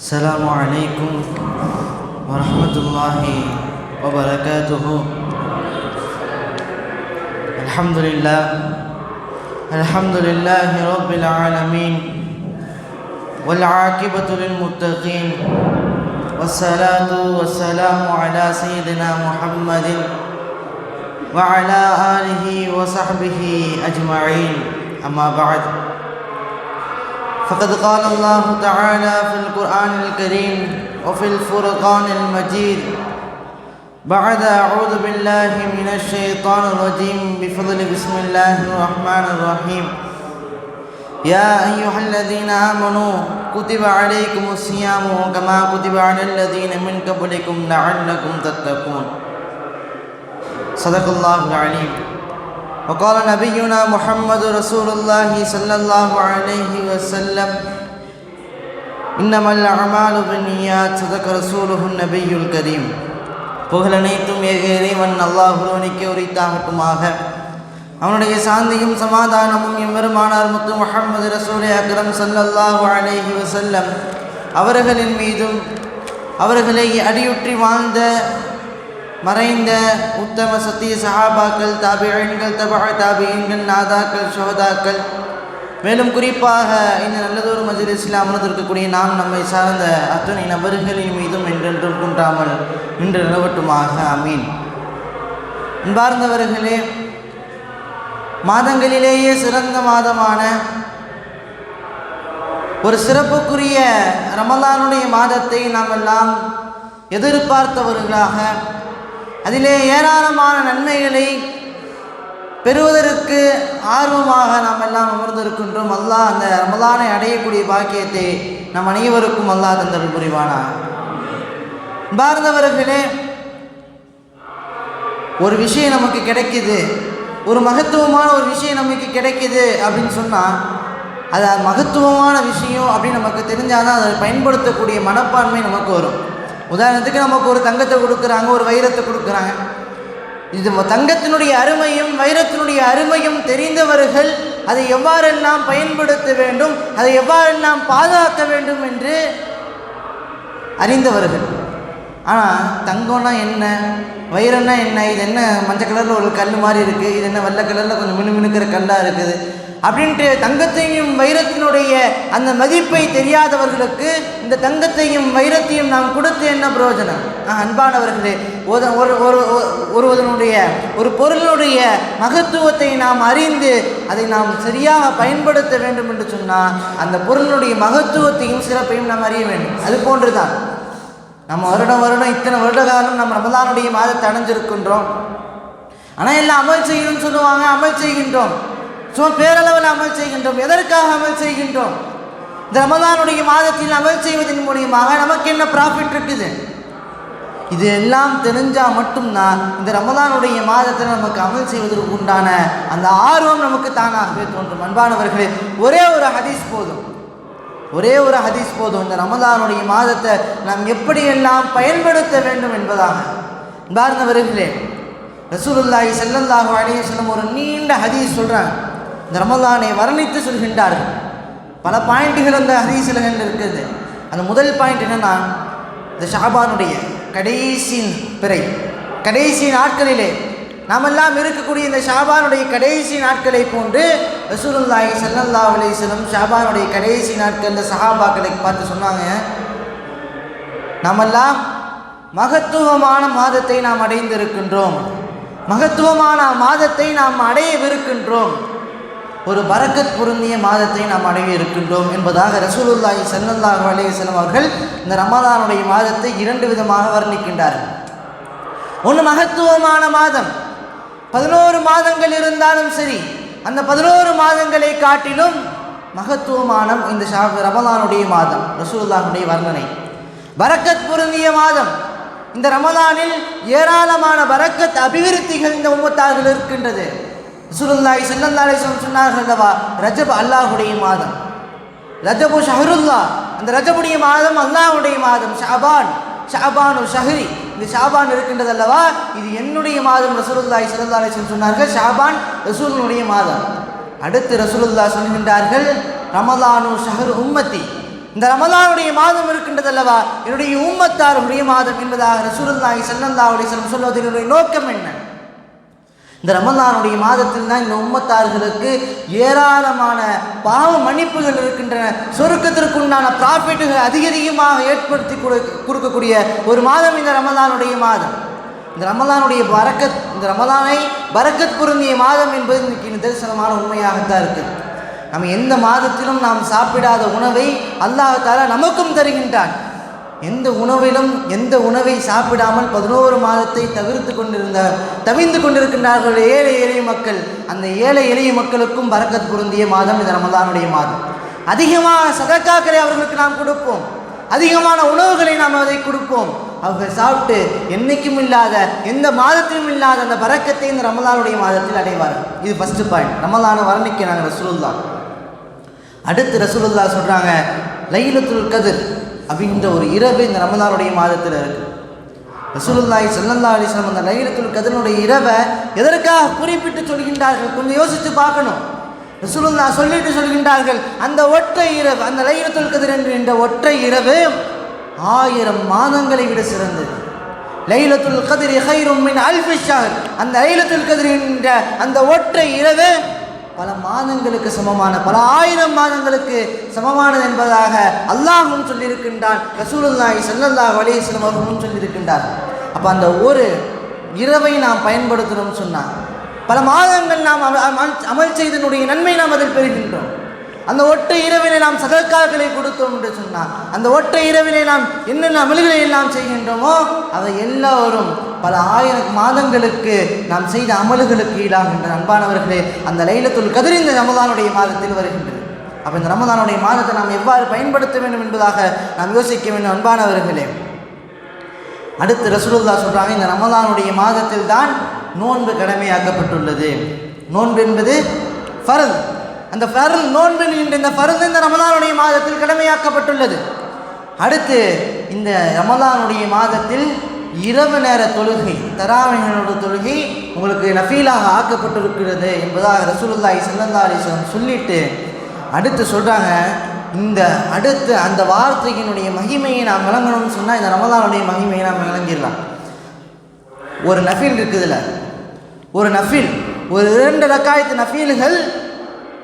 السلام عليكم ورحمة الله وبركاته. الحمد لله الحمد لله رب العالمين والعاقبة للمتقين والصلاة والسلام على سيدنا محمد وعلى آله وصحبه أجمعين. أما بعد فقد قال الله تعالى في القرآن الكريم وفي الفرقان المجيد. بعد أعوذ بالله من الشيطان الرجيم. بفضل بسم الله الرحمن الرحيم. يا أيها الذين آمنوا كتب عليكم الصيام كما كتب على الذين من قبلكم لعلكم تتقون. صدق الله العليم. وقال نبينا محمد رسول الله صلى الله عليه وسلم إنما الأعمال بالنيات صدق رسوله النبي الكريم புகழனைத்தும் ஏக இறைவன் அல்லாஹ் ஒருவனுக்கு உரித்தாகட்டுமாக அவனுடைய சாந்தியும் சமாதானமும் எம்பெருமானார் முத்து முஹம்மது ரசூலே அக்ரம் சல்லல்லாஹு அலைஹி வசல்லம் அவர்களின் மீதும் அவர்களை அடியுற்றி வாழ்ந்த மறைந்த உத்தம சத்திய சஹாபாக்கள் தாபியன்கள் தபா தாபியன்கள் நாதாக்கள் சோதாக்கள் மேலும் குறிப்பாக இந்த நல்லதொரு மஜிலிஸில் அமர்ந்திருக்கக்கூடிய நாம் நம்மை சார்ந்த அத்தனை நபர்களின் மீதும் என்றென்றும் குன்றாமல் இன்று நிலவட்டுமாக. அமீன் அன்பார்ந்தவர்களே மாதங்களிலேயே சிறந்த மாதமான ஒரு சிறப்புக்குரிய ரமலானுடைய மாதத்தை நாம் எல்லாம் எதிர்பார்த்தவர்களாக அதிலே ஏராளமான நன்மைகளை பெறுவதற்கு ஆர்வமாக நாம் எல்லாம் அமர்ந்திருக்கின்றோம். அல்லாஹ் அந்த ரமலானை அடையக்கூடிய பாக்கியத்தை நம் அனைவருக்கும் அல்லாஹ் தந்தல் புரிவானா பாரதவர்களே ஒரு விஷயம் நமக்கு கிடைக்குது. ஒரு மகத்துவமான ஒரு விஷயம் நமக்கு கிடைக்குது அப்படின்னு சொன்னால் அது மகத்துவமான விஷயம் அப்படின்னு நமக்கு தெரிஞ்சால் தான் அதை பயன்படுத்தக்கூடிய மனப்பான்மை நமக்கு வரும். உதாரணத்துக்கு நமக்கு ஒரு தங்கத்தை கொடுக்குறாங்க ஒரு வைரத்தை கொடுக்குறாங்க. இது தங்கத்தினுடைய அருமையும் வைரத்தினுடைய அருமையும் தெரிந்தவர்கள் அதை எவ்வாறெல்லாம் பயன்படுத்த வேண்டும் அதை எவ்வாறெல்லாம் பாதுகாக்க வேண்டும் என்று அறிந்தவர்கள். ஆனால் தங்கம்னா என்ன? வைரம்னா என்ன? இது என்ன மஞ்சள் கலரில் ஒரு கல் மாதிரி இருக்குது இது என்ன வெள்ளை கலரில் கொஞ்சம் மினுமினுக்கிற கல்லாக இருக்குது அப்படின்ட்டு தங்கத்தையும் வைரத்தினுடைய அந்த மதிப்பை தெரியாதவர்களுக்கு இந்த தங்கத்தையும் வைரத்தையும் நாம் கொடுத்து என்ன பிரயோஜனம்? அன்பானவர்களே ஒரு ஒரு ஒருவதனுடைய ஒரு பொருளுடைய மகத்துவத்தை நாம் அறிந்து அதை நாம் சரியாக பயன்படுத்த வேண்டும் என்று சொன்னால் அந்த பொருளுடைய மகத்துவத்தையும் சிறப்பையும் நாம் அறிய வேண்டும். அது போன்று தான் நம்ம வருடம் வருடம் இத்தனை வருட காலம் நம்ம ரமதானுடைய மாதத்தை அடைஞ்சிருக்கின்றோம் ஆனால் எல்லாம் அமல் செய்யணும்னு சொல்லுவாங்க அமல் செய்கின்றோம். ஸோ பேரளவில் அமல் செய்கின்றோம். எதற்காக அமல் செய்கின்றோம்? இந்த ரமதானுடைய மாதத்தில் அமல் செய்வதன் மூலியமாக நமக்கு என்ன ப்ராஃபிட் இருக்குது? இது எல்லாம் தெரிஞ்சால் மட்டும்தான் இந்த ரமதானுடைய மாதத்தில் நமக்கு அமல் செய்வதற்கு உண்டான அந்த ஆர்வம் நமக்கு தானாகவே தோன்றும். அன்பானவர்களே ஒரே ஒரு ஹதீஸ் போதும். ஒரே ஒரு ஹதீஸ் போதும். இந்த ரமதானுடைய மாதத்தை நாம் எப்படியெல்லாம் பயன்படுத்த வேண்டும் என்பதாக. பார்ந்தவர்களே ரசூலுல்லாஹி செல்லந்தாக அலைஹி செல்லும் ஒரு நீண்ட ஹதீஸ் சொல்கிறாங்க இந்த ரமதானை வர்ணித்து சொல்கின்றார்கள். பல பாயிண்ட்டுகள் அந்த ஹதீஸில் இருக்குது அந்த முதல் பாயிண்ட் என்னென்னா இந்த ஷாபானுடைய கடைசி பிறை. கடைசி நாட்களிலே நாமெல்லாம் இருக்கக்கூடிய இந்த ஷாபானுடைய கடைசி நாட்களை போன்று ரசூலுல்லாஹி சல்லல்லா அலிஸ்லம் ஷாபானுடைய கடைசி நாட்களில் சஹாபாக்களை பார்த்து சொன்னாங்க. நாமெல்லாம் மகத்துவமான மாதத்தை நாம் அடைந்திருக்கின்றோம். மகத்துவமான மாதத்தை நாம் அடையவிருக்கின்றோம். ஒரு பரக்கத் பொருந்திய மாதத்தை நாம் அடைய இருக்கின்றோம் என்பதாக ரசூலுல்லாஹி சல்லல்லாஹு அலையம் அவர்கள் இந்த ரமதானுடைய மாதத்தை இரண்டு விதமாக வர்ணிக்கின்றார்கள் ஒன்று மகத்துவமான மாதம். பதினோரு மாதங்கள் இருந்தாலும் சரி அந்த பதினோரு மாதங்களை காட்டிலும் மகத்துவமான இந்த ஷா ரமலானுடைய மாதம் ரசூல்லானுடைய வர்ணனை. பரக்கத் பொருந்திய மாதம். இந்த ரமலானில் ஏராளமான பரக்கத் அபிவிருத்திகள் இந்த உம்மத்தார்கள் இருக்கின்றது. ரசூலுல்லாஹி சல்லல்லாஹி சொன்னார்கள் அல்லவா ரஜப் அல்லாஹுடைய மாதம். ரஜபு ஷஹருல்லா அந்த ரஜபுடைய மாதம் அல்லாஹுடைய மாதம் ஷாபான் ஷாபானு ஷஹரி. இந்த ஷாபான் இருக்கின்றது அல்லவா இது என்னுடைய மாதம் ரசூலுல்லாஹி சல்லா சொன்னார்கள் ஷாபான் ரசூலுடைய மாதம். அடுத்து ரசூலுல்லா சொல்கின்றார்கள் ரமலானு ஷஹர் உம்மத்தி. இந்த ரமலானுடைய மாதம் இருக்கின்றது அல்லவா என்னுடைய உம்மத்தாருடைய மாதம் என்பதாக ரசூலுல்லாஹி ஸல்லல்லாஹு அலைஹி சொல்வதனுடைய நோக்கம் என்ன? இந்த ரமதானுடைய மாதத்தில் தான் இந்த உம்மத்தார்களுக்கு ஏராளமான பாவ மன்னிப்புகள் இருக்கின்றன. சொருக்கத்திற்குண்டான ப்ராஃபிட்டுகள் அதிக அதிகமாக ஏற்படுத்தி கொடு- கொடுக்கக்கூடிய ஒரு மாதம் இந்த ரமதானுடைய மாதம். இந்த ரமதானுடைய பரக்கத் இந்த ரமதானை பரக்கத் பொருந்திய மாதம் என்பது இன்னைக்கு நிதர்சனமான உண்மையாகத்தான் இருக்குது நம்ம எந்த மாதத்திலும் நாம் சாப்பிடாத உணவை அல்லாஹ் தாலா நமக்கும் தருகின்றான். எந்த உணவிலும் எந்த உணவை சாப்பிடாமல் பதினோரு மாதத்தை தவிர்த்து கொண்டிருந்தார். தவிந்து கொண்டிருக்கின்றார்கள் ஏழை எளிய மக்கள். அந்த ஏழை எளிய மக்களுக்கும் பரக்கத் பொருந்திய மாதம் இது ரமலானுடைய மாதம். அதிகமாக சதக்காக்களை அவர்களுக்கு நாம் கொடுப்போம். அதிகமான உணவுகளை நாம் அதை கொடுப்போம். அவர்கள் சாப்பிட்டு என்னைக்கும் இல்லாத எந்த மாதத்திலும் இல்லாத அந்த பறக்கத்தை இந்த ரமலானுடைய மாதத்தில் அடைவார்கள். இது ஃபஸ்ட்டு பாயிண்ட் ரமலான வர்ணிக்க நாங்கள் ரசூலுல்லா அடுத்து ரசூலுல்லா சொல்கிறாங்க லைலத்துல் கதிர். அப்படின்ற ஒரு இரவு இந்த ரமதானுடைய மாதத்தில் இருக்கு. ரசூலுல்லாய் ஸல்லல்லாஹு அலிஸ்லாம் அந்த லைலத்துல் கதனுடைய இரவை எதற்காக குறிப்பிட்டு சொல்கின்றார்கள்? கொஞ்சம் யோசித்து பார்க்கணும். ரசூலுல்லா சொல்லிட்டு சொல்கின்றார்கள் அந்த ஒற்றை இரவு அந்த லைலத்துல் கதிர் என்ற ஒற்றை இரவு ஆயிரம் மாதங்களை விட சிறந்தது. லைலத்துல் கதிர் ஹைரும் மின் அல்ஃபி அந்த லைலத்துல் கதிர் என்ற அந்த ஒற்றை இரவு பல மாதங்களுக்கு சமமான பல ஆயிரம் மாதங்களுக்கு சமமானது என்பதாக அல்லாஹும் சொல்லியிருக்கின்றான். ரசூலுல்லாஹி செல்லல்லாஹ் அலைஹி வஸல்லம் அவர்களும் சொல்லியிருக்கின்றார். அப்போ அந்த ஒரு இரவை நாம் பயன்படுத்தணும்னு சொன்னால் பல மாதங்கள் நாம் அமல் அமல் செய்தனுடைய நன்மை நாம் அதில் பெறுகின்றோம். அந்த ஒற்றை இரவினை நாம் சதற்காக்களை கொடுத்தோம் என்று சொன்னால் அந்த ஒற்றை இரவினை நாம் என்னென்ன அமல்களை எல்லாம் செய்கின்றோமோ அவை எல்லோரும் பல ஆயிரம் மாதங்களுக்கு நாம் செய்த அமல்களுக்கு ஈடாகின்ற அன்பானவர்களே அந்த லைலத்துள் கதிர் இந்த ரமதானுடைய மாதத்தில் வருகின்றது. அப்போ இந்த ரமதானுடைய மாதத்தை நாம் எவ்வாறு பயன்படுத்த வேண்டும் என்பதாக நாம் யோசிக்க வேண்டும் அன்பானவர்களே. அடுத்து ரசூலுல்லா சொல்கிறாங்க இந்த ரமதானுடைய மாதத்தில் தான் நோன்பு கடமையாக்கப்பட்டுள்ளது. நோன்பு என்பது ஃபரத். அந்த ஃபரல் நோன்பு என்கின்ற இந்த ஃபரல் இந்த ரமலானுடைய மாதத்தில் கடமையாக்கப்பட்டுள்ளது. அடுத்து இந்த ரமலானுடைய மாதத்தில் இரவு நேர தொழுகை தராவிகளோட தொழுகை உங்களுக்கு நஃபீலாக ஆக்கப்பட்டிருக்கிறது என்பதாக ரசூலுல்லாய் ஸல்லல்லாஹு சொல்லிட்டு அடுத்து சொல்கிறாங்க இந்த அடுத்து அந்த வார்த்தையினுடைய மகிமையை நாம் விளங்கணும்னு சொன்னால் இந்த ரமலானுடைய மகிமையை நாம் விளங்கிடலாம் ஒரு நஃபீல் இருக்குதுல்ல ஒரு நஃபீல் ஒரு இரண்டு ரக்காயத்து நஃபீல்கள்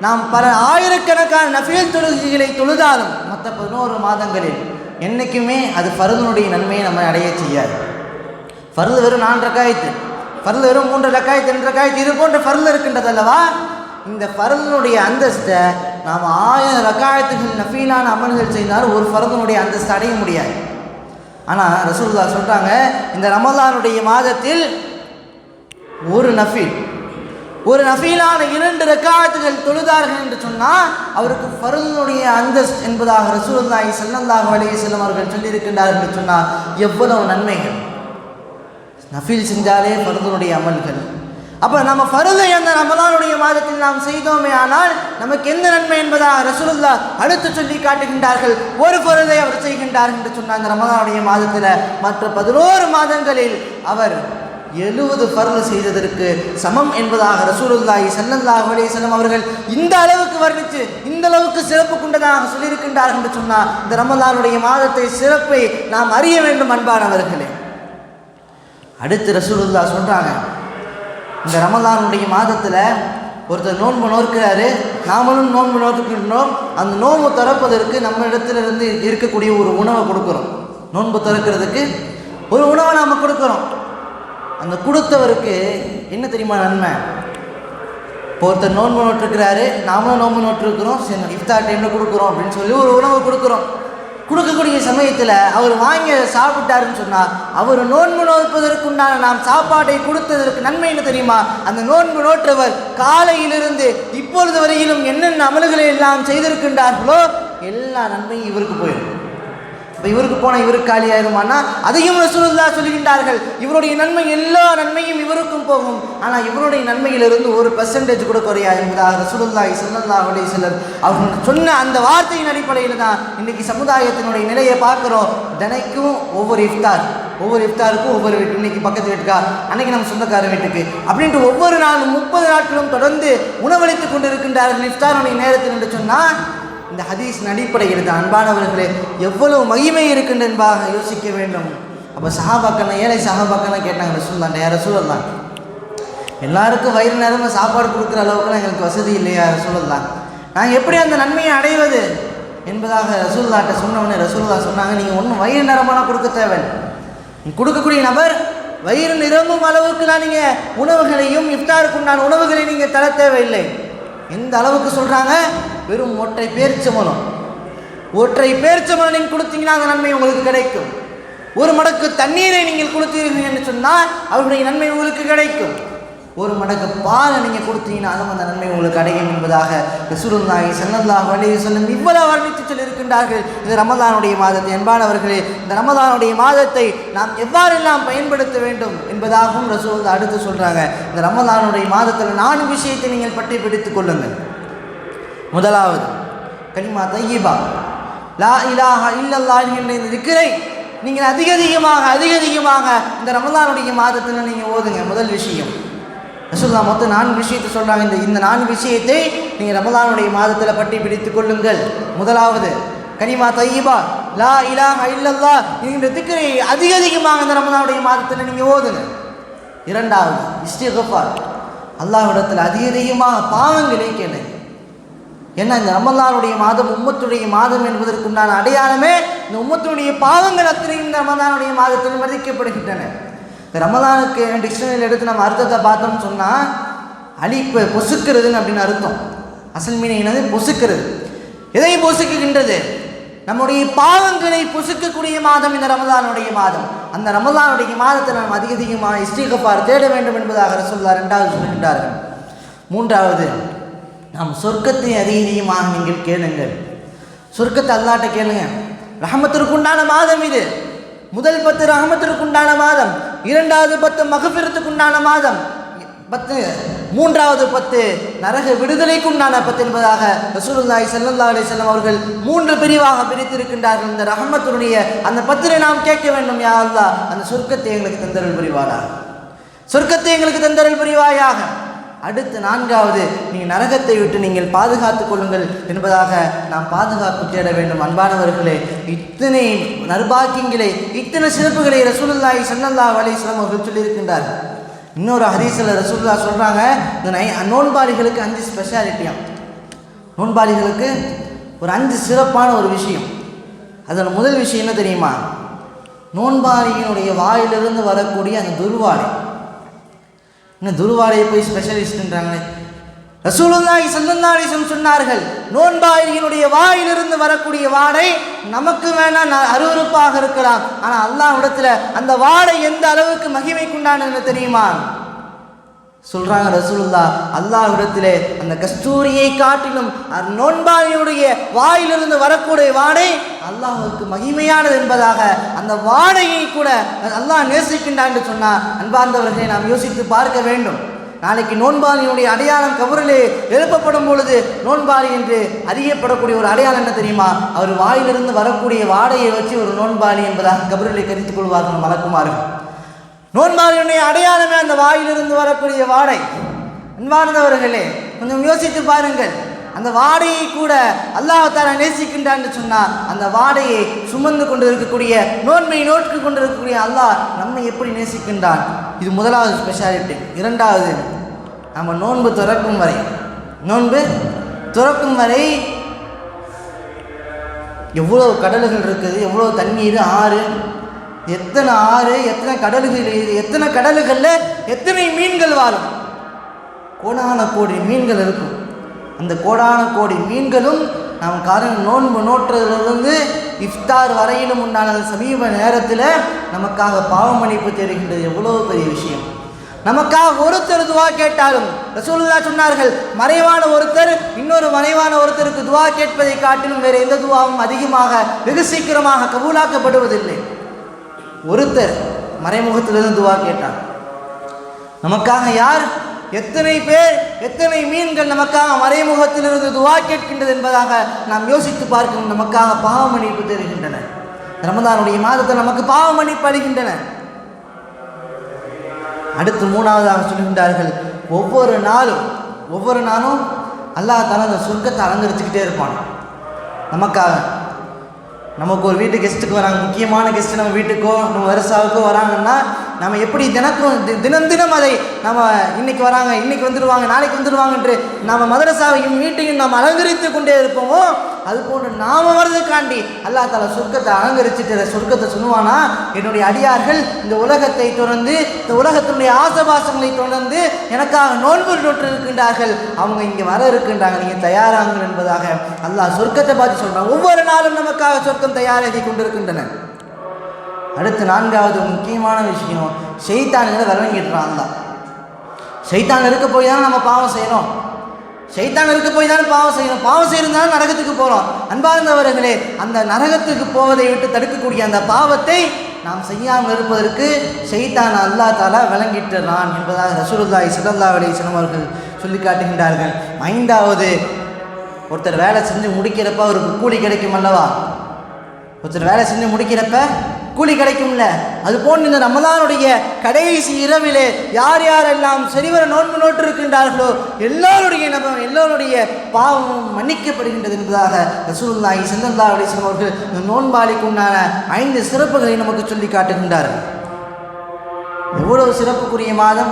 நாம் பல ஆயிரக்கணக்கான நஃபீல் தொழுகைகளை தொழுதாலும் மற்ற பதினோரு மாதங்களில் என்றைக்குமே அது ஃபருதனுடைய நன்மையை நம்ம அடைய செய்யாது. ஃபருது வெறும் நான்கு ரக்காயத்து. ஃபருது வெறும் மூன்று ரக்காயத்து ரெண்டு ரக்காயத்து இது போன்ற ஃபருது இருக்கின்றது அல்லவா இந்த ஃபருதனுடைய அந்தஸ்தை நாம் ஆயிரம் ரக்காயத்துகள் நஃபீலான அமல்கள் செய்தாலும் ஒரு ஃபருதனுடைய அந்தஸ்தை அடைய முடியாது. ஆனால் ரசூல்லா சொல்கிறாங்க இந்த ரமதானுடைய மாதத்தில் ஒரு நஃபீல் ஒரு நஃபீலான இரண்டு ரக்காயத்துகள் தொழுதார்கள் என்று சொன்னால் அவருக்கு ஃபருனுடைய அந்தஸ்த் என்பதாக ரசூலுல்லாஹி செல்லந்தாக அலைஹி செல்லும் அவர்கள் சொல்லியிருக்கின்றார்கள் என்று சொன்னால் எவ்வளவு நன்மைகள். நஃபீல் செஞ்சாலே பருதனுடைய அமல்கள். அப்போ நம்ம ஃபருதை அந்த ரமலானுடைய மாதத்தில் நாம் செய்தோமே ஆனால் நமக்கு எந்த நன்மை என்பதாக ரசூலுல்லா அடுத்து சொல்லி காட்டுகின்றார்கள். ஒரு ஃபருதை அவர் செய்கின்றார் என்று சொன்னாங்க அந்த ரமலானுடைய மாதத்தில் மற்ற பதினோரு மாதங்களில் அவர் எழுபது ஃபர்து செய்ததற்கு சமம் என்பதாக ரசூலுல்லாஹி ஸல்லல்லாஹு அலைஹி வஸல்லம் அவர்கள் இந்த அளவுக்கு வர்ணித்து இந்த அளவுக்கு சிறப்பு கொண்டதாக சொல்லியிருக்கின்றார்கள் என்று சொன்னால் இந்த ரமலானுடைய மாதத்தை சிறப்பை நாம் அறிய வேண்டும் அன்பானவர்களே. அடுத்து ரசூலுல்லா சொல்கிறாங்க இந்த ரமலானுடைய மாதத்தில் ஒருத்தர் நோன்பு நோக்கிறாரு நாமளும் நோன்பு நோக்கின்றோம் அந்த நோன்பு திறப்பதற்கு நம்ம இடத்துல இருந்து இருக்கக்கூடிய ஒரு உணவை கொடுக்குறோம். நோன்பு திறக்கிறதுக்கு ஒரு உணவை நாம் கொடுக்குறோம். அந்த கொடுத்தவருக்கு என்ன தெரியுமா நன்மை? இப்போ ஒருத்தர் நோன்பு நோட்டிருக்கிறாரு நாமளும் நோன்பு நோட்டிருக்கிறோம் சரி இஃப்தார் டைமில் கொடுக்குறோம் அப்படின்னு சொல்லி ஒரு உணவு கொடுக்குறோம். கொடுக்கக்கூடிய சமயத்தில் அவர் வாங்கி சாப்பிட்டாருன்னு சொன்னால் அவர் நோன்பு நோற்பதற்குண்டான நாம் சாப்பாட்டை கொடுத்ததற்கு நன்மை என்ன தெரியுமா? அந்த நோன்பு நோற்றவர் காலையிலிருந்து இப்பொழுது வரையிலும் என்னென்ன அமல்களை எல்லாம் செய்திருக்கின்றார்களோ எல்லா நன்மையும் இவருக்கு போயிடும். இப்போ இவருக்கு போனால் இவருக்கு காலியாயிருமானா அதையும் ரசூலுல்லா சொல்கின்றார்கள். இவருடைய நன்மை எல்லா நன்மையும் இவருக்கும் போகும். ஆனால் இவருடைய நன்மையிலிருந்து ஒரு பெர்சன்டேஜ் கூட குறையா என்பதாக ரசூலுல்லாஹி ஸல்லல்லாஹு சிலர் வஸல்லம் சொன்ன அந்த வார்த்தையின் அடிப்படையில் தான் இன்னைக்கு சமுதாயத்தினுடைய நிலையை பார்க்குறோம். தினைக்கும் ஒவ்வொரு இஃப்தார் ஒவ்வொரு இஃப்தாருக்கும் ஒவ்வொரு வீட்டு இன்னைக்கு பக்கத்து வீட்டுக்கா? அன்னைக்கு நம்ம சொந்தக்கார வீட்டுக்கு. அப்படின்ட்டு ஒவ்வொரு நாளும் முப்பது நாட்களும் தொடர்ந்து உணவளித்துக் கொண்டிருக்கின்றார்கள் இஃப்தாருடைய நேரத்தில் என்று சொன்னால் இந்த ஹதீஸ் அடிப்படையில் தான் அன்பானவர்களே எவ்வளவு மகிமை இருக்குன்னு என்பாக யோசிக்க வேண்டும். அப்போ சஹாபாக்கன ஏழை சஹாபாக்கன கேட்டாங்க ரசூல்லா யார சூழல்லாம் எல்லாருக்கும் வயிறு நேரமாக சாப்பாடு கொடுக்குற அளவுக்குலாம் எங்களுக்கு வசதி இல்லையா ரசூலல்லா நாங்கள் எப்படி அந்த நன்மையை அடைவது என்பதாக ரசூல்லாட்ட சொன்னவொடனே ரசூல்லா சொன்னாங்க நீங்கள் ஒன்றும் வயிறு நேரமான கொடுக்க தேவை நீ கொடுக்கக்கூடிய நபர் வயிறு நிரம்பும் அளவுக்குலாம் நீங்கள் உணவுகளையும் இஃப்தாருக்கு உண்டான உணவுகளை நீங்கள் தர தேவையில்லை. எந்த அளவுக்கு சொல்கிறாங்க வெறும் ஒற்றை பேரிச்சமலம் ஒற்றை பேரிச்சமலம் நீங்கள் கொடுத்தீங்கன்னா அந்த நன்மை உங்களுக்கு கிடைக்கும். ஒரு மடக்கு தண்ணீரை நீங்கள் கொடுத்தீர்கள் என்று சொன்னால் அவருடைய நன்மை உங்களுக்கு கிடைக்கும். ஒரு மடக்கு பாலை நீங்கள் கொடுத்தீங்கன்னா அதுவும் அந்த நன்மை உங்களுக்கு அடையும் என்பதாக ரசூலுல்லாஹி ஸல்லல்லாஹு அலைஹி சொல்லும் இவ்வளவு வர்ணித்து சொல்லியிருக்கின்றார்கள். இந்த ரமதானுடைய மாதத்தை. அன்பானவர்களே இந்த ரமதானுடைய மாதத்தை நாம் எவ்வாறெல்லாம் பயன்படுத்த வேண்டும் என்பதாகவும் ரசூல் அடுத்து சொல்கிறாங்க இந்த ரமதானுடைய மாதத்தில் நான்கு விஷயத்தை நீங்கள் பற்றி பிடித்துக் கொள்ளுங்கள். முதலாவது கனிமா தையீபா. லா இலாஹா இல்லல்லா என்கின்ற இந்த திக்கரை நீங்கள் அதிக அதிகமாக அதிக அதிகமாக இந்த ரமலானுடைய மாதத்தில் நீங்கள் ஓதுங்க. முதல் விஷயம். ரசூல்லா மொத்தம் நான்கு விஷயத்தை சொல்கிறாங்க இந்த இந்த நான்கு விஷயத்தை நீங்கள் ரமலானுடைய மாதத்தில் பட்டி பிடித்து கொள்ளுங்கள். முதலாவது கனிமா தையீபா. லா இலாக இல்லல்லா என்கின்ற திக்கரை அதிக அதிகமாக இந்த ரமலானுடைய மாதத்தில் நீங்கள் ஓதுங்க. இரண்டாவது இஸ்திகஃபார். அல்லாஹ்விடத்தில் அதிக அதிகமாக பாவங்களே கேளுங்க ஏன்னா இந்த ரமதானுடைய மாதம் உம்மத்துடைய மாதம் என்பதற்குண்டான அடையாளமே இந்த உம்மத்துடைய பாவங்கள் அத்தனையும் இந்த ரமதானுடைய மாதத்தில் மதிக்கப்படுகின்றன இந்த ரமதானுக்கு டிக்ஷனரியில் எடுத்து நம்ம அர்த்தத்தை பார்த்தோம்னு சொன்னால் அழிப்பு பொசுக்கிறதுன்னு அப்படின்னு அர்த்தம். அசல் மீனிங் என்னது? பொசுக்கிறது. எதை பொசுக்குகின்றது? நம்முடைய பாவங்களை பொசுக்கக்கூடிய மாதம் இந்த ரமதானுடைய மாதம். அந்த ரமதானுடைய மாதத்தை நாம் அதிக அதிகமாக இஸ்ரீகப்பார் தேட வேண்டும் என்பதாக ரசோல்லா ரெண்டாவது சொல்கின்றார்கள் மூன்றாவது நாம் சொர்க்கத்தை அதிக அதிகமாக நீங்கள் கேளுங்கள். சொர்க்கத்தை அல்லாட்ட கேளுங்க ரஹமத்திற்குண்டான மாதம் இது. முதல் பத்து ரஹமத்திற்குண்டான மாதம். இரண்டாவது பத்து மகபிரத்துக்குண்டான மாதம். பத்து மூன்றாவது பத்து நரக விடுதலைக்குண்டான பத்து என்பதாக ரசூலுல்லாய் ஸல்லல்லாஹு அலைஹி அவர்கள் மூன்று பிரிவாக பிரித்திருக்கின்றார்கள். இந்த ரஹமத்துடைய அந்த பத்திரை நாம் கேட்க வேண்டும் யா அந்த சொர்க்கத்தை எங்களுக்கு தந்தரல் புரிவாரா சொர்க்கத்தை எங்களுக்கு தந்தரல் புரிவாயாக. அடுத்து நான்காவது நீங்கள் நரகத்தை விட்டு நீங்கள் பாதுகாத்து கொள்ளுங்கள் என்பதாக நாம் பாதுகாப்பு தேட வேண்டும். அன்பானவர்களே இத்தனை நர்பாக்கியங்களை இத்தனை சிறப்புகளை ரசூலுல்லாய் ஸல்லல்லாஹு அலைஹி அவர்கள் சொல்லியிருக்கின்றார் இன்னொரு ஹதீஸில் ரசூல்லா சொல்கிறாங்க இந்த நை நோன்பாளிகளுக்கு அஞ்சு ஸ்பெஷாலிட்டியாம் நோன்பாளிகளுக்கு ஒரு அஞ்சு சிறப்பான ஒரு விஷயம். அதில் முதல் விஷயம் என்ன தெரியுமா? நோன்பாளியினுடைய வாயிலிருந்து வரக்கூடிய அந்த துர்வாடை இன்னும் துருவாடையை போய் ஸ்பெஷலிஸ்ட்ன்றாங்களே ரசூலுல்லாய் ஸல்லல்லாஹு சொன்னார்கள் நோன்பாயினுடைய வாயிலிருந்து வரக்கூடிய வாடை நமக்கு வேணா அருவறுப்பாக அருவருப்பாக இருக்கலாம். ஆனால் அல்லாஹ் இடத்துல அந்த வாடை எந்த அளவுக்கு மகிமைக்குண்டானது தெரியுமா? சொல்றாங்க ரசூலுல்லா அல்லாஹ் இடத்திலே அந்த கஸ்தூரியை காட்டிலும் அந்த நோன்பாளியுடைய வாயிலிருந்து வரக்கூடிய வாடை அல்லாஹுக்கு மகிமையானது என்பதாக அந்த வாடையை கூட அல்லாஹ் நேசிக்கின்றான் என்று சொன்னார். அன்பார்ந்தவர்களை நாம் யோசித்து பார்க்க வேண்டும். நாளைக்கு நோன்பாளியினுடைய அடையாளம் கபரிலே எழுப்பப்படும் பொழுது நோன்பாளி என்று அறியப்படக்கூடிய ஒரு அடையாளம் என்ன தெரியுமா? அவர் வாயிலிருந்து வரக்கூடிய வாடையை வச்சு ஒரு நோன்பாளி என்பதாக கபரிலே கருத்துக் கொள்வார்கள் மலக்குமார்கள். நோன்பாளியுடைய அடையாளமே அந்த வாயிலிருந்து வரக்கூடிய வாடை. அன்பார்ந்தவர்களே கொஞ்சம் யோசித்து பாருங்கள். அந்த வாடையை கூட அல்லாஹால நேசிக்கின்றான்னு சொன்னால் அந்த வாடையை சுமந்து கொண்டு இருக்கக்கூடிய நோன்மை நோட்கு கொண்டு இருக்கக்கூடிய அல்லாஹ் நம்மை எப்படி நேசிக்கின்றான்? இது முதலாவது ஸ்பெஷாலிட்டி இரண்டாவது நம்ம நோன்பு துறக்கும் வரை. நோன்பு துறக்கும் வரை எவ்வளோ கடல்கள் இருக்குது எவ்வளோ தண்ணீர் ஆறு எத்தனை ஆறு எத்தனை கடல்கள் எத்தனை கடல்களில் எத்தனை மீன்கள் வாழும்? கோடான கோடி மீன்கள் இருக்கும். அந்த கோடான கோடி மீன்களும் நாம் காரணம் நோன்பு நோற்றுறதுலேருந்து இஃப்தார் வரையிலும் உண்டான சமீப நேரத்தில் நமக்காக பாவமணிப்பு தெரிகின்றது எவ்வளோ பெரிய விஷயம். நமக்காக ஒருத்தர் துவா கேட்டாலும் ரசூல்லா சொன்னார்கள் மறைவான ஒருத்தர் இன்னொரு மறைவான ஒருத்தருக்கு துவா கேட்பதை காட்டிலும் வேறு எந்த துவாவும் அதிகமாக வெகு சீக்கிரமாக கபூலாக்கப்படுவதில்லை. ஒருத்தர் மறைமுகத்திலிருந்து துவா கேட்டார். நமக்காக யார்? எத்தனை பேர்? எத்தனை மீன்கள் நமக்காக மறைமுகத்திலிருந்து துவா கேட்கின்றது என்பதாக நாம் யோசித்து பார்க்கும் நமக்காக பாவ மன்னிப்பு தருகின்றன ரமதானுடைய மாதத்தில் நமக்கு பாவ மன்னிப்பு அளிக்கின்றன. அடுத்து மூணாவதாக சொல்கின்றார்கள் ஒவ்வொரு நாளும் ஒவ்வொரு நாளும் அல்லாஹ் தஆலா அந்த சொர்க்கத்தை அலங்கரிச்சுக்கிட்டே இருப்பான். நமக்காக நமக்கு ஒரு வீட்டு கெஸ்ட்டுக்கு வராங்க. முக்கியமான கெஸ்ட்டு நம்ம வீட்டுக்கோ நம்ம வருஷாவுக்கோ வராங்கன்னா நம்ம எப்படி தினக்கும் தி- தினம் தினம் அதை நம்ம இன்னைக்கு வராங்க இன்னைக்கு வந்துடுவாங்க நாளைக்கு வந்துடுவாங்கன்று நம்ம மதரசாவையும் வீட்டையும் நாம் அலங்கரித்து கொண்டே இருப்போமோ அது போன்று நாம வர்றதுக்காண்டி அல்லா தால சொர்க்கத்தை அலங்கரிச்சுட்டு சொர்க்கத்தை சொல்லுவானா? என்னுடைய அடியார்கள் இந்த உலகத்தை தொடர்ந்து இந்த உலகத்தினுடைய ஆசபாசங்களை தொடர்ந்து எனக்காக நோன்பு நோட்டு இருக்கின்றார்கள் அவங்க இங்கே வர இருக்கின்றாங்க நீங்கள் தயாராங்கள் என்பதாக அல்லாஹ் சொர்க்கத்தை பார்த்து சொல்கிறான் ஒவ்வொரு நாளும் நமக்காக சொர்க்கம் தயாராகி கொண்டிருக்கின்றன. அடுத்து நான்காவது முக்கியமான விஷயம் செய்தான்களை விளங்கிடுறான் தான் சைத்தான் இருக்க போய் தான் நம்ம பாவம் செய்கிறோம் சைத்தான் இருக்க போய் தானே பாவம் செய்யணும். பாவம் செய்யறதுனால நரகத்துக்கு போகிறோம் அன்பார்ந்தவர்களே அந்த நரகத்துக்கு போவதை விட்டு தடுக்கக்கூடிய அந்த பாவத்தை நாம் செய்யாமல் இருப்பதற்கு செய்தான் அல்லா தாலா விளங்கிட்டுறான் என்பதாக ரசூலுல்லாஹி ஸல்லல்லாஹு அலைஹி வஸல்லம் சொல்லி காட்டுகின்றார்கள். ஐந்தாவது ஒருத்தர் வேலை செஞ்சு முடிக்கிறப்ப அவருக்கு கூலி கிடைக்கும் அல்லவா ஒருத்தர் வேலை செஞ்சு முடிக்கிறப்ப கூலி கிடைக்கும்ல? அது போன்று இந்த ரமதானுடைய கடைசி இரவிலே யார் யாரெல்லாம் சரிவர நோன்பு நோட்டு இருக்கின்றார்களோ எல்லோருடைய நம்ம எல்லோருடைய பாவமும் மன்னிக்கப்படுகின்றது என்பதாக ரசூல்லாஹி ஸல்லல்லாஹு அலைஹி வஸல்லம் அவர்கள் இந்த நோன்பாளிக்கு உண்டான ஐந்து சிறப்புகளை நமக்கு சொல்லி காட்டுகின்றார்கள். எவ்வளவு சிறப்புக்குரிய மாதம்?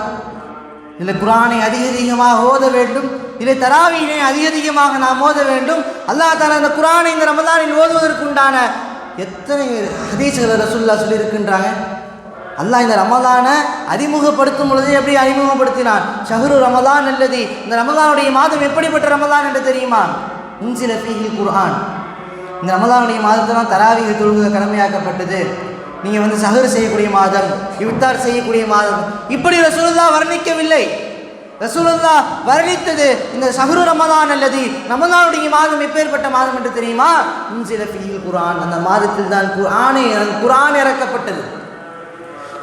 இதில் குரானை அதிக அதிகமாக ஓத வேண்டும். இதில் தராவியினை அதிக அதிகமாக நாம் ஓத வேண்டும். அல்லாஹ் தாலா இந்த குரானை இந்த ரமதானில் ஓதுவதற்கு உண்டான எத்தனை ஹதீஸ்களை ரசுல்லா சொல்லியிருக்கின்றாங்க? அல்லாஹ் இந்த ரமதானை அறிமுகப்படுத்தும் பொழுது எப்படி அறிமுகப்படுத்தினான்? ஷஹரு ரமதான் அல்லது. இந்த ரமதானுடைய மாதம் எப்படிப்பட்ட ரமதான் என்று தெரியுமா? உன்சில ஃபீஹில் குர்ஆன். இந்த ரமதானுடைய மாதத்தெல்லாம் தராவிக தொழுகை கடமையாக்கப்பட்டது. நீங்கள் வந்து சஹர் செய்யக்கூடிய மாதம் இவ்தார் செய்யக்கூடிய மாதம். இப்படி ரசூலுல்லா வர்ணிக்கவில்லை. ரசூலுல்லா வர்ணித்தது இந்த சஹரு ரமதான் அல்லது ரமதானுடைய மாதம் எப்பேற்பட்ட மாதம் என்று தெரியுமா? சில ஃபீல் குரான் அந்த மாதத்தில் தான் குரானை குரான் இறக்கப்பட்டது.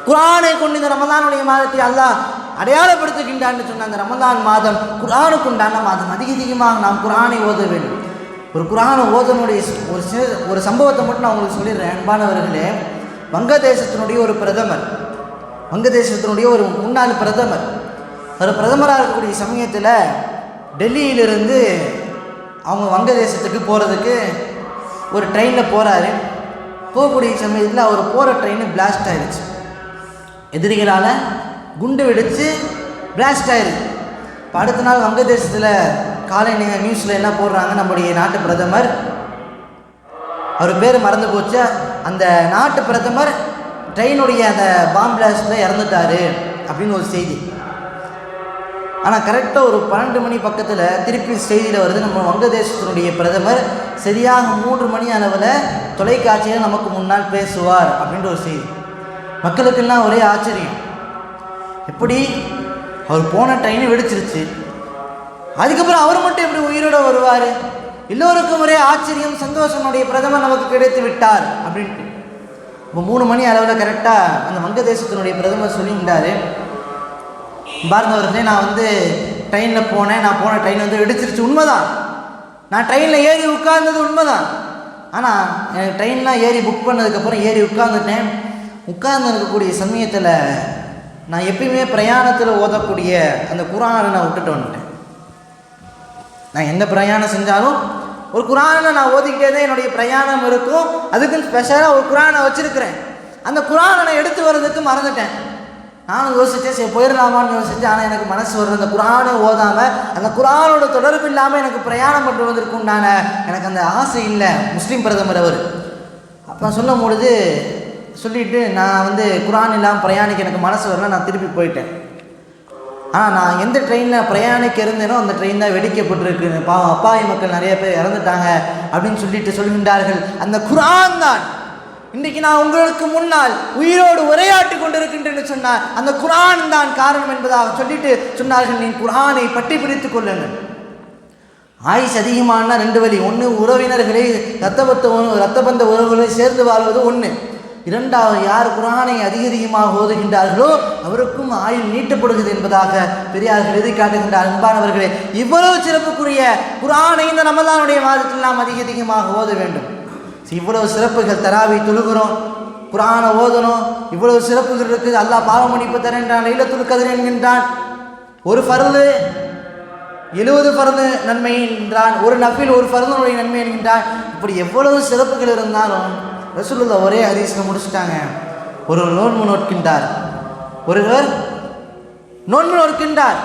குரானை கொண்டு இந்த ரமதானுடைய மாதத்தை அல்லாஹ் அடையாளப்படுத்துகின்றான்னு சொன்ன அந்த ரமதான் மாதம் குரானுக்கு உண்டான மாதம். அதிக அதிகமாக நாம் குரானை ஓத வேண்டும். ஒரு குரானை ஓதனுடைய ஒரு சிறு ஒரு சம்பவத்தை மட்டும் நான் உங்களுக்கு சொல்லிடுறேன். அன்பானவர்களே வங்கதேசத்தினுடைய ஒரு பிரதமர் வங்கதேசத்தினுடைய ஒரு முன்னாள் பிரதமர் ஒரு பிரதமராக இருக்கக்கூடிய சமயத்தில் டெல்லியிலிருந்து அவங்க வங்கதேசத்துக்கு போகிறதுக்கு ஒரு ட்ரெயினில் போகிறாரு போகக்கூடிய சமயத்தில் அவர் போகிற ட்ரெயின் பிளாஸ்ட் ஆயிடுச்சு எதிரிகளால் குண்டு வெடித்து பிளாஸ்ட் ஆயிருக்கு இப்போ அடுத்த நாள் வங்கதேசத்தில் காலை நீங்கள் நியூஸில் என்ன போடுறாங்க நம்முடைய நாட்டு பிரதமர்? அவர் பேர் மறந்து போச்சு. அந்த நாட்டு பிரதமர் ட்ரெயினுடைய அந்த பாம் பிளாஸ்டில் இறந்துட்டாரு அப்படின்னு ஒரு செய்தி. ஆனால் கரெக்டாக ஒரு பன்னெண்டு மணி பக்கத்தில் திருப்பி செய்தியில் வருது நம்ம வங்கதேசத்தினுடைய பிரதமர். சரியாக மூன்று மணி அளவில் தொலைக்காட்சியில் நமக்கு முன்னால் பேசுவார் அப்படின்ற ஒரு செய்தி. மக்களுக்கெல்லாம் ஒரே ஆச்சரியம். எப்படி? அவர் போன ட்ரெயின் வெடிச்சிருச்சு. அதுக்கப்புறம் அவர் மட்டும் எப்படி உயிரோட வருவார்? எல்லோருக்கும் ஒரே ஆச்சரியம் சந்தோஷனுடைய பிரதமர் நமக்கு கிடைத்து விட்டார் அப்படின்ட்டு. இப்போ மூணு மணி அளவில் கரெக்டாக அந்த வங்கதேசத்தினுடைய பிரதமர் சொல்லியிருந்தார். பாரதவர்களே நான் வந்து ட்ரெயினில் போனேன். நான் போன ட்ரெயின் வந்து வெடிச்சிருச்சு. உண்மைதான். நான் ட்ரெயினில் ஏறி உட்கார்ந்தது உண்மைதான். ஆனால் எனக்கு ட்ரெயின்லாம் ஏறி புக் பண்ணதுக்கப்புறம் ஏறி உட்கார்ந்துட்டேன். உட்கார்ந்து இருக்கக்கூடிய சமயத்தில் நான் எப்பயுமே பிரயாணத்தில் ஓதக்கூடிய அந்த குரானை நான் விட்டுட்டு வந்துட்டேன். நான் எந்த பிரயாணம் செஞ்சாலும் ஒரு குரானை நான் ஓதிக்கிட்டே தான் என்னுடைய பிரயாணம் இருக்கும். அதுக்குன்னு ஸ்பெஷலாக ஒரு குரானை வச்சுருக்கிறேன். அந்த குரானை நான் எடுத்து வர்றதுக்கு மறந்துட்டேன். நானும் யோசித்தேன் சரி போயிடலாமான்னு யோசித்தேன் ஆனால் எனக்கு மனசு வருது அந்த குரானை ஓதாமல் அந்த குரானோட தொடர்பு இல்லாமல் எனக்கு பிரயாணம் பண்ணுவதற்கு உண்டான எனக்கு அந்த ஆசை இல்லை. முஸ்லீம் பிரதமர் அவர். அப்போ சொல்லும் பொழுது சொல்லிவிட்டு நான் வந்து குரான் இல்லாமல் பிரயாணிக்க எனக்கு மனசு வரல நான் திருப்பி போயிட்டேன். ஆனால் நான் எந்த ட்ரெயினில் பிரயாணிக்க இருந்தேனோ அந்த ட்ரெயின் தான் வெடிக்கப்பட்டிருக்கு பாவம் அப்பாவி மக்கள் நிறைய பேர் இறந்துட்டாங்க அப்படின்னு சொல்லிட்டு சொல்கின்றார்கள். அந்த குரான் தான். இன்றைக்கு நான் உங்களுக்கு முன்னால் உயிரோடு உரையாட்டி கொண்டிருக்கின்றேன்னு சொன்னார் அந்த குரான் தான் காரணம் என்பதாக சொல்லிட்டு சொன்னார்கள். நீ குரானை பற்றி பிடித்துக் கொள்ளுங்கள். ஆயுஷ் அதிகமானா ரெண்டு வழி. ஒன்று உறவினர்களை ரத்தபத்த ரத்த ரத்தபந்த உறவுகளை சேர்ந்து வாழ்வது ஒன்று இரண்டாவது யார் குரானை அதிக அதிகமாக ஓதுகின்றார்களோ அவருக்கும் ஆயுள் நீட்டப்படுகிறது என்பதாக பெரியார்கள் எழுதி காட்டுகின்றார். அன்பானவர்களே இவ்வளவு சிறப்புக்குரிய குரானை இந்த ரமதானுடைய மாதத்தில் நாம் அதிக அதிகமாக ஓத வேண்டும். இவ்வளவு சிறப்புகள் தராவி தொழுகிறோம். குரானை ஓதணும். இவ்வளவு சிறப்புகள் இருக்குது. அல்லாஹ் பாவ மன்னிப்பு தரேன்றான் லைலத்துல் கதிர் என்கின்றான். ஒரு பருந்து எழுபது பருந்து நன்மை என்றான். ஒரு நப்பில் ஒரு பருந்தனுடைய நன்மை என்கின்றான். இப்படி எவ்வளவு சிறப்புகள் இருந்தாலும் ரசூலுல்லா ஒரே ஹதீஸில் முடிச்சுட்டாங்க. ஒரு நோன்பு நோட்கின்றார். ஒருவர் நோன்பு நோட்கின்றார்.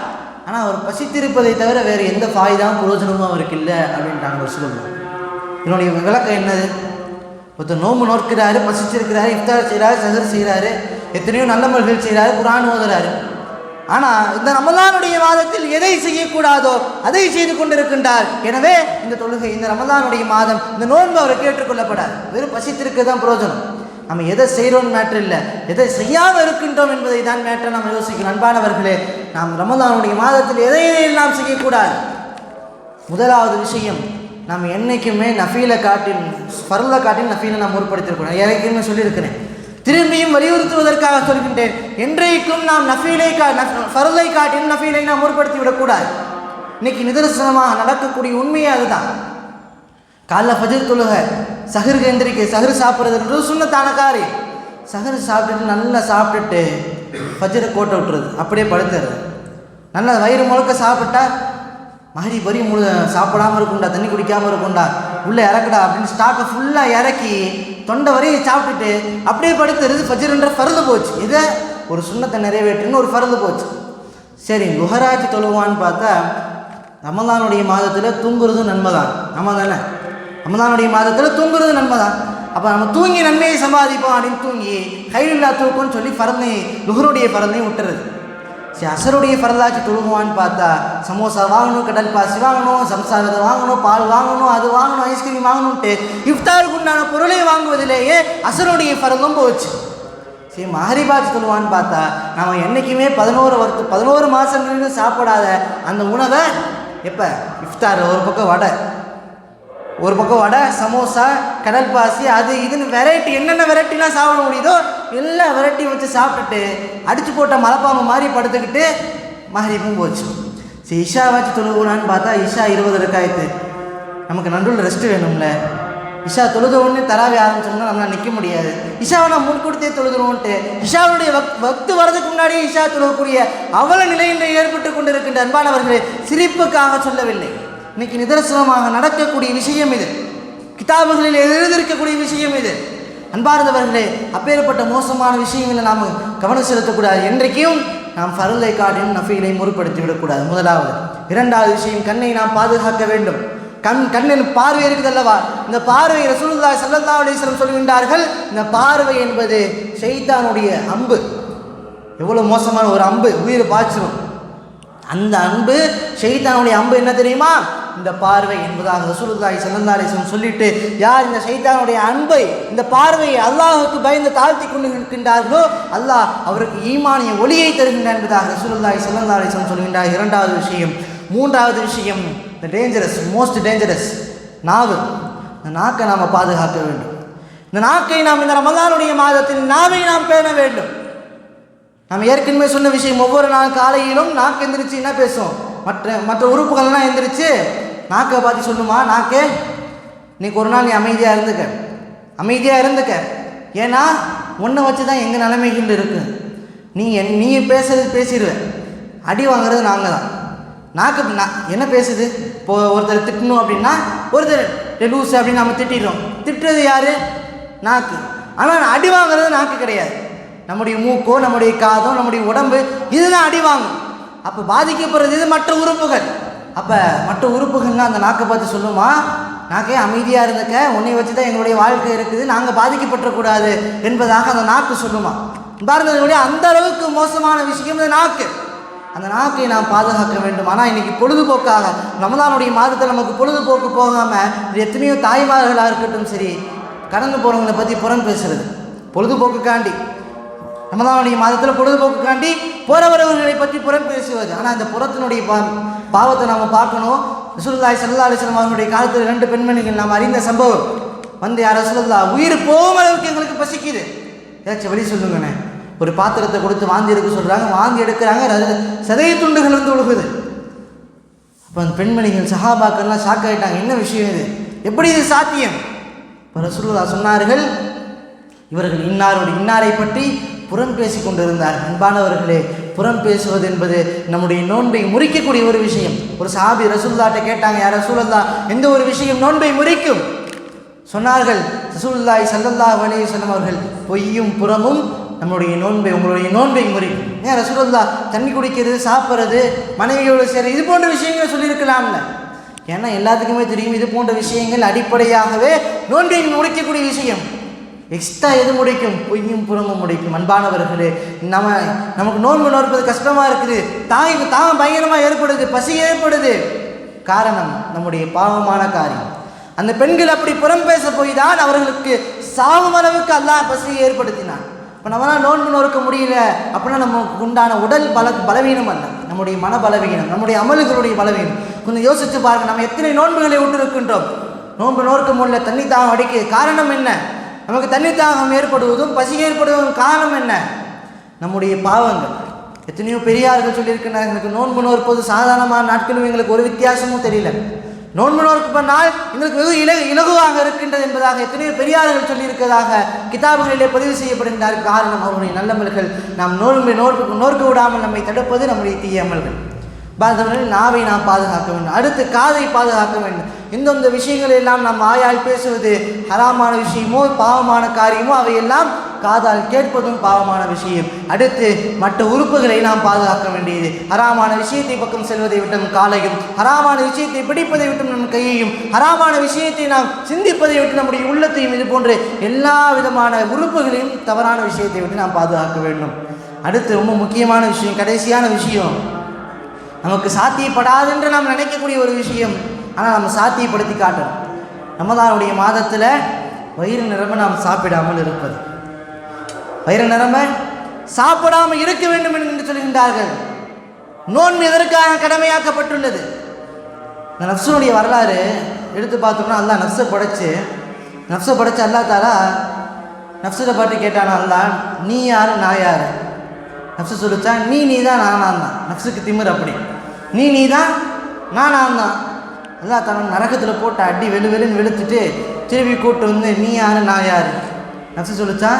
ஆனால் அவர் பசித்திருப்பதை தவிர வேறு எந்த ஃபாய்தாவும் பிரயோஜனமும் அவருக்கு இல்லை அப்படின்ட்டாங்க ரசூலுல்லா இதனுடைய விளக்கம் என்னது? ஒருத்தர் நோம்பு நோக்கிறாரு பசிச்சிருக்கிறாரு இஃப்தார் செய்கிறாரு சகர் செய்கிறாரு எத்தனையோ நல்ல நல்லமல்கள் செய்கிறாரு குரான் ஓதுறாரு. ஆனால் இந்த ரமலானுடைய மாதத்தில் எதை செய்யக்கூடாதோ அதை செய்து கொண்டிருக்கின்றார். எனவே இந்த தொழுகை இந்த ரமலானுடைய மாதம் இந்த நோன்பு அவரை கேட்டுக்கொள்ளப்படாது வெறும் பசித்திருக்கு தான் பிரயோஜனம். நம்ம எதை செய்கிறோம் மேட்ரு இல்லை. எதை செய்யாமல் இருக்கின்றோம் என்பதை தான் மேட்டர் நாம் யோசிக்கணும் அன்பானவர்களே நாம் ரமலானுடைய மாதத்தில் எதை எதையெல்லாம் செய்யக்கூடாது? முதலாவது விஷயம் நாம் என்றைக்குமே நஃபீலை காட்டின் ஃபர்லை காட்டின் நஃபீலை நாம் முற்படுத்திருக்கணும் ஏற்கனவே சொல்லியிருக்கிறேன். திரும்பியும் வலியுறுத்துவதற்காக சொல்கின்றேன் என்றைக்கும் நாம் நஃபீலை கா ஃபர்லை காட்டின் நஃபீலை நாம் முற்படுத்தி விடக்கூடாது இன்னைக்கு நிதர்சனமாக நடக்கக்கூடிய உண்மையே அதுதான். காலைல ஃபஜர் தொழுக சஹருக்கு எந்திரிக்க சஹரு சாப்பிட்றதுன்றது சுண்ணத்தான காரியம். சஹரு சாப்பிட்டுட்டு நல்லா சாப்பிட்டுட்டு ஃபஜரை கோட்டை விட்டுறது அப்படியே படுத்துறது. நல்லா வயிறு முழுக்க சாப்பிட்டா மாதிரி வரி முழு சாப்பிடாம இருக்கும்டா தண்ணி குடிக்காமல் இருக்கும்டா. உள்ளே இறக்குடா அப்படின்னு ஸ்டாக்கை ஃபுல்லாக இறக்கி தொண்டை வரையை சாப்பிட்டுட்டு அப்படியே படுத்துறது ஃபஜருன்ற ஃபருந்து போச்சு. இதை ஒரு சுண்ணத்தை நிறைவேற்றுன்னு ஒரு ஃபருந்து போச்சு. சரி குஹராஜ் தொழுவான்னு பார்த்தா ரமதானுடைய மாதத்தில் தூங்குறதும் நன்மை தான் நம்ம தானே ரமதானுடைய மாதத்தில் தூங்குறது நன்மை தான் அப்போ நம்ம தூங்கி நன்மையை சம்பாதிப்போம் அப்படின்னு தூங்கி கையில்லா தூக்கம்னு சொல்லி பறந்தை லுகருடைய பறந்தையும் விட்டுறது. சரி அசருடைய பரதாச்சி தொழுகுவான்னு பார்த்தா சமோசா வாங்கணும் கடல் பாசி வாங்கணும் சம்சாரத்தை வாங்கணும் பால் வாங்கணும் அது வாங்கணும் ஐஸ்கிரீம் வாங்கணும்ட்டு இஃப்தாருக்கு உண்டான பொருளை வாங்குவதிலேயே அசருடைய பரலும் போச்சு. சரி மஹரிபாத் சொல்லுவான்னு பார்த்தா நாம் என்றைக்குமே பதினோரு வருத்து பதினோரு மாதங்களுக்கு சாப்பிடாத அந்த உணவை எப்போ? இஃப்தார் ஒரு பக்கம் வடை. ஒரு பக்கம் வடை சமோசா கடல் பாசி அது இதுன்னு வெரைட்டி என்னென்ன வெரைட்டிலாம் சாப்பிட முடியுதோ எல்லா வெரைட்டியும் வச்சு சாப்பிட்டுட்டு அடிச்சு போட்ட மலைப்பாம்பு மாதிரி படுத்துக்கிட்டு மஹரிப்பும் போச்சு. சரி இஷா வச்சு தொழுகுனான்னு பார்த்தா இஷா இருபது ரெக்காயத்து. நமக்கு நடுவில் ரெஸ்ட் வேணும்ல. இஷா தொழுத உடனே தராவி ஆரம்பிச்சோம்னா நம்மளால் நிற்க முடியாது. இஷாவை நான் முன் கொடுத்தே தொழுதுருவோன்ட்டு இஷாவுடைய வக் வக்து வரதுக்கு முன்னாடியே இஷா தொழுகக்கூடிய அவல நிலையின்றி ஏற்பட்டு கொண்டிருக்கின்ற அன்பானவர்களே சிரிப்புக்காக சொல்லவில்லை. இன்னைக்கு நிதர்சனமாக நடக்கக்கூடிய விஷயம் இது. கிதாபுகளில் எழுதியிருக்கக்கூடிய விஷயம் இது. அன்பார்ந்தவர்களே அப்பேற்பட்ட மோசமான விஷயங்களை நாம் கவனம் செலுத்தக்கூடாது. என்றைக்கும் நாம் ஃபருளை காட்டியும் நஃபீலை முற்படுத்தி விடக்கூடாது. முதலாவது இரண்டாவது விஷயம் கண்ணை நாம் பாதுகாக்க வேண்டும். கண் கண்ணின் பார்வை இருக்குது அல்லவா? இந்த பார்வை ரசூலுல்லா சல்லா அலிஸ்லம் சொல்கின்றார்கள் இந்த பார்வை என்பது ஷெய்தானுடைய அம்பு. எவ்வளோ மோசமான ஒரு அம்பு. உயிரை பாய்ச்சிடும் அந்த அன்பு ஷெய்தானுடைய அம்பு என்ன தெரியுமா? இந்த பார்வை என்பதாக ரசூலுல்லாஹி ஸல்லல்லாஹு அலைஹி வஸல்லம் சொல்லிட்டு யார் இந்த சைத்தானுடைய அன்பை இந்த பார்வையை அல்லாஹ்வுக்கு பயந்து தாழ்த்தி கொண்டு நிற்கின்றார்களோ அல்லாஹ் அவருக்கு ஈமானிய ஒளியை தருகின்றார் என்பதாக ரசூலுல்லாஹி ஸல்லல்லாஹு அலைஹி வஸல்லம் சொல்கின்றார். இரண்டாவது விஷயம் மூன்றாவது விஷயம் இந்த டேஞ்சரஸ் மோஸ்ட் டேஞ்சரஸ் நாவு. இந்த நாக்கை நாம் பாதுகாக்க வேண்டும். இந்த நாக்கை நாம் இந்த ரமலானுடைய மாதத்தில் நாவை நாம் பேண வேண்டும். நாம் ஏற்கனவே சொன்ன விஷயம் ஒவ்வொரு நாள் காலையிலும் நாக்கு எந்திரிச்சு என்ன பேசும்? மற்ற மற்ற உறுப்புகள்லாம் எந்திரிச்சு நாக்கை பார்த்து சொல்லுமா? நாக்கே? இன்னைக்கு ஒரு நாள் நீ அமைதியாக இருந்துக்க. அமைதியாக இருந்துக்க. ஏன்னா உன்னை வச்சு தான் எங்கள் நிலைமைகள் இருக்கு. நீ என் நீ பேசுறது பேசிடுவ. அடி வாங்குறது நாங்கள் தான் நாக்கு நா என்ன பேசுது? இப்போ ஒருத்தர் திட்டணும் அப்படின்னா ஒருத்தர் லூஸ் அப்படின்னு நம்ம திட்டிடுறோம். திட்டுறது யார்? நாக்கு. ஆனால் அடி வாங்குறது நாக்கு கிடையாது. நம்முடைய மூக்கோ நம்முடைய காதோ நம்முடைய உடம்பு இதுதான் அடி வாங்கும். அப்போ பாதிக்கப்படுறது இது மற்ற உறுப்புகள். அப்போ மற்ற உறுப்புகள்லாம் அந்த நாக்கை பார்த்து சொல்லுமா? நாக்கே அமைதியாக இருந்துக்க உன்னை வச்சு தான் எங்களுடைய வாழ்க்கை இருக்குது நாங்கள் பாதிக்கப்பட்டக்கூடாது என்பதாக அந்த நாக்கு சொல்லுமா? பாரதனுடைய அந்த அளவுக்கு மோசமான விஷயம் இந்த நாக்கு. அந்த நாக்கை நாம் பாதுகாக்க வேண்டும். ஆனால் இன்றைக்கி பொழுதுபோக்காக ரமதானுடைய மாதத்தில் நமக்கு பொழுதுபோக்கு போகாமல் எத்தனையோ தாய்மார்களாக இருக்கட்டும் சரி கடந்து போகிறவங்களை பற்றி புறம் பேசுகிறது பொழுதுபோக்குக்காண்டி. ரமதானுடைய மாதத்தில் பொழுதுபோக்குக்காண்டி புறவரவர்களை பற்றி புறம் பேசுவது. ஆனால் இந்த புறத்தினுடைய பா பாவத்தை நாம் பார்க்கணும். ரசூல்லாய் சல்லா அலிஸ்லாம் அவர்களுடைய காலத்தில் ரெண்டு பெண்மணிகள் நாம் அறிந்த சம்பவம். வந்து யார் ரசூல்லா உயிர் போகும் அளவுக்கு எங்களுக்கு பசிக்குது. ஏதாச்சும் வழி சொல்லுங்கண்ணே ஒரு பாத்திரத்தை கொடுத்து வாந்தி எடுக்க சொல்கிறாங்க வாந்தி எடுக்கிறாங்க சதய துண்டுகள் வந்து விழுகுது அப்போ அந்த பெண்மணிகள் சஹாபாக்கள்லாம் ஷாக் ஆகிட்டாங்க என்ன விஷயம் இது? எப்படி இது சாத்தியம்? இப்போ ரசூல்லா சொன்னார்கள் இவர்கள் இன்னாரோடு இன்னாரை பற்றி புறம் பேசி கொண்டிருந்தார். அன்பானவர்களே புறம் பேசுவது என்பது நம்முடைய நோன்பை முறிக்கக்கூடிய ஒரு விஷயம். ஒரு சாபி ரசூல்லாட்ட கேட்டாங்க யார் ரசூலல்லா எந்த ஒரு விஷயம் நோன்பை முறிக்கும்? சொன்னார்கள் ரசூல்லாய் சல்லல்லா வலிய வஸல்லம் அவர்கள் பொய்யும் புறமும் நம்முடைய நோன்பை உங்களுடைய நோன்பை முறிக்கும். ஏன் ரசூலுல்லா தண்ணி குடிக்கிறது சாப்பிட்றது மனைவியோடு சேர இது போன்ற விஷயங்களை சொல்லியிருக்கலாம்ல? ஏன்னா எல்லாத்துக்குமே தெரியும் இது போன்ற விஷயங்கள் அடிப்படையாகவே நோன்பை முறிக்கக்கூடிய விஷயம். எக்ஸ்ட்ரா எது முடிக்கும்? பொய்யும் புறமும் முடிக்கும். அன்பானவர்களே நம்ம நமக்கு நோன்பு நோற்பது கஷ்டமாக இருக்குது. தாய் தாகம் பயங்கரமாக ஏற்படுது பசி ஏற்படுது. காரணம் நம்முடைய பாவமான காரியம். அந்த பெண்கள் அப்படி புறம் பேச போய் தான் அவர்களுக்கு சாகும் அளவுக்கு அல்லாஹ் பசியை ஏற்படுத்தினான். இப்போ நம்மளால் நோன்பு நோக்க முடியல அப்படின்னா நமக்கு உண்டான உடல் பல பலவீனம் அல்ல. நம்முடைய மன பலவீனம் நம்முடைய அமல்களுடைய பலவீனம். கொஞ்சம் யோசித்து பாருங்கள் நம்ம எத்தனை நோன்புகளை விட்டு இருக்கின்றோம் நோன்பு நோக்க முடியல தண்ணி தாகம் அடிக்க. காரணம் என்ன? நமக்கு தண்ணி தாகம் ஏற்படுவதும் பசி ஏற்படுவதும் காரணம் என்ன? நம்முடைய பாவங்கள். எத்தனையோ பெரியார்கள் சொல்லியிருக்கிறாங்க எங்களுக்கு நோன்பு நோற்பது சாதாரணமான நாட்களும் எங்களுக்கு ஒரு வித்தியாசமும் தெரியல. நோன்பு நோற்ப நாள் எங்களுக்கு வெகு இல இலகுவாக இருக்கின்றது என்பதாக எத்தனையோ பெரியார்கள் சொல்லியிருக்கிறதாக கிதாபுகளிலே பதிவு செய்யப்படுகின்றார் காரணம் அவருடைய நல்லமல்கள் நாம் நோன்பை நோர்க்கு நோர்க்க விடாமல் நம்மை தடுப்பது நம்முடைய தீய அமல்கள். பாரதவர்கள் நாவை நாம் பாதுகாக்க வேண்டும். அடுத்து காதை பாதுகாக்க வேண்டும். எந்தெந்த விஷயங்கள் எல்லாம் நாம் ஆயால் பேசுவது ஹராமான விஷயமோ பாவமான காரியமோ அவையெல்லாம் காதால் கேட்பதும் பாவமான விஷயம். அடுத்து மற்ற உறுப்புகளை நாம் பாதுகாக்க வேண்டியது. ஹராமான விஷயத்தை பக்கம் செல்வதை விட்டும் காலையும் ஹராமான விஷயத்தை பிடிப்பதை விட்டும் நம் கையையும் ஹராமான விஷயத்தை நாம் சிந்திப்பதை விட்டு நம்முடைய உள்ளத்தையும் இது போன்ற எல்லா விதமான உறுப்புகளையும் தவறான விஷயத்தை விட்டு நாம் பாதுகாக்க வேண்டும். அடுத்து ரொம்ப முக்கியமான விஷயம் கடைசியான விஷயம். நமக்கு சாத்தியப்படாது என்று நாம் நினைக்கக்கூடிய ஒரு விஷயம். ஆனால் நம்ம சாத்தியப்படுத்தி காட்டணும். ரமதானுடைய மாதத்தில் வயிறு நிரம்ப நாம் சாப்பிடாமல் இருப்பது. வயிறு நிரம்ப சாப்பிடாமல் இருக்க வேண்டும் என்று சொல்கின்றார்கள். நோன்பு எதற்காக கடமையாக்கப்பட்டுள்ளது? இந்த நப்சனுடைய வரலாறு எடுத்து பார்த்தோம்னா அல்லாஹ் நப்சை படைச்சு நப்சை படைச்சு அல்லா தாரா நப்சத்தை பாட்டு கேட்டானா அல்லா நீ யாரு நான் யாரு? நஃப்ஸு சொல்லிச்சா நீ நீ தான் நான் நான் தான் நஃப்ஸுக்கு திமிர் அப்படி. நீ நீ தான் நான் நான் தான் அல்லா தன் நரகத்தில் போட்டு அடி வெளு வெளுன்னு வெளுத்துட்டு திருவி கூட்டு வந்து நீ யாரு நான் யாரு? நஃப்ஸு சொல்லிச்சா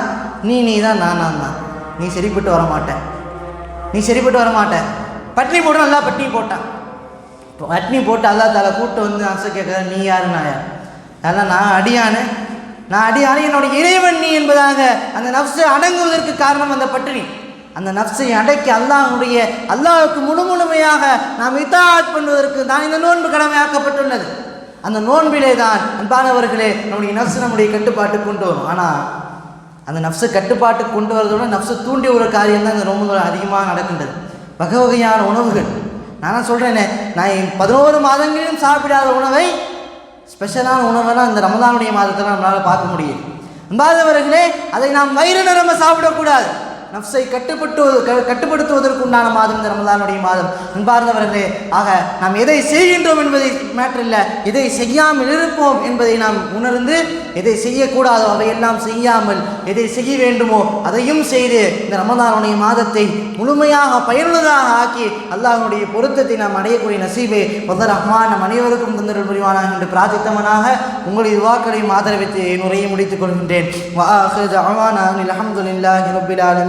நீ நீ தான் நான் நான் தான் நீ சரிப்பட்டு வர மாட்டேன் நீ சரிப்பட்டு வர மாட்டேன் பட்னி போட்டு நல்லா பட்னி போட்டான் பட்னி போட்டு அல்லா தால கூட்டு வந்து நப்சை கேட்குற நீ யாரு நான் யார்? அதெல்லாம் நான் அடியானு. நான் அடியானு. என்னோட இறைவன் நீ என்பதாக அந்த நப்சை அடங்குவதற்கு காரணம் அந்த பட்டினி. அந்த நப்சை அடக்கி அல்லாஹுடைய அல்லாஹுக்கு முழு முழுமையாக நாம் இத்தாத் பண்ணுவதற்கு தான் இந்த நோன்பு கடமையாக்கப்பட்டுள்ளது. அந்த நோன்பிலே தான் அன்பானவர்களே நம்முடைய நப்சு நம்முடைய கட்டுப்பாட்டு கொண்டு வரும். ஆனால் அந்த நஃப்ஸு கட்டுப்பாட்டு கொண்டு வரதோட நஃப்ஸு தூண்டி ஒரு காரியம் தான் இந்த நோன்புகள் அதிகமாக நடக்கின்றது. வகை வகையான உணவுகள். நான் சொல்கிறேனே நான் பதினோரு மாதங்களிலும் சாப்பிடாத உணவை ஸ்பெஷலான உணவெல்லாம் இந்த ரமதானுடைய மாதத்தில் நம்மளால் பார்க்க முடியும் அன்பாதவர்களே அதை நாம் வயிறு நிரம்ப சாப்பிடக்கூடாது. நப்சை கட்டுப்பட்டு கட்டுப்படுத்துவதற்கு உண்டான மாதம் இந்த ரமதானுடைய மாதம். அன்பார்ந்தவர்களே ஆக நாம் எதை செய்கின்றோம் என்பதை மேட்டர் இல்லை எதை செய்யாமல் இருப்போம் என்பதை நாம் உணர்ந்து எதை செய்யக்கூடாதோ அதையெல்லாம் செய்யாமல் எதை செய்ய வேண்டுமோ அதையும் செய்து இந்த ரமதானுடைய மாதத்தை முழுமையாக பயனுள்ளதாக ஆக்கி அல்லாஹனுடைய பொருத்தத்தை நாம் அடையக்கூடிய நசீபை முதல் ரஹ்மான் நம் அனைவருக்கும் தந்தர்கள் புரிவானாக என்று பிரார்த்தித்தவனாக உங்களுடைய வாக்களையும் ஆதரவித்து என் உரையை முடித்துக் கொள்கின்றேன். அலமதுல்லாஹி ரபில்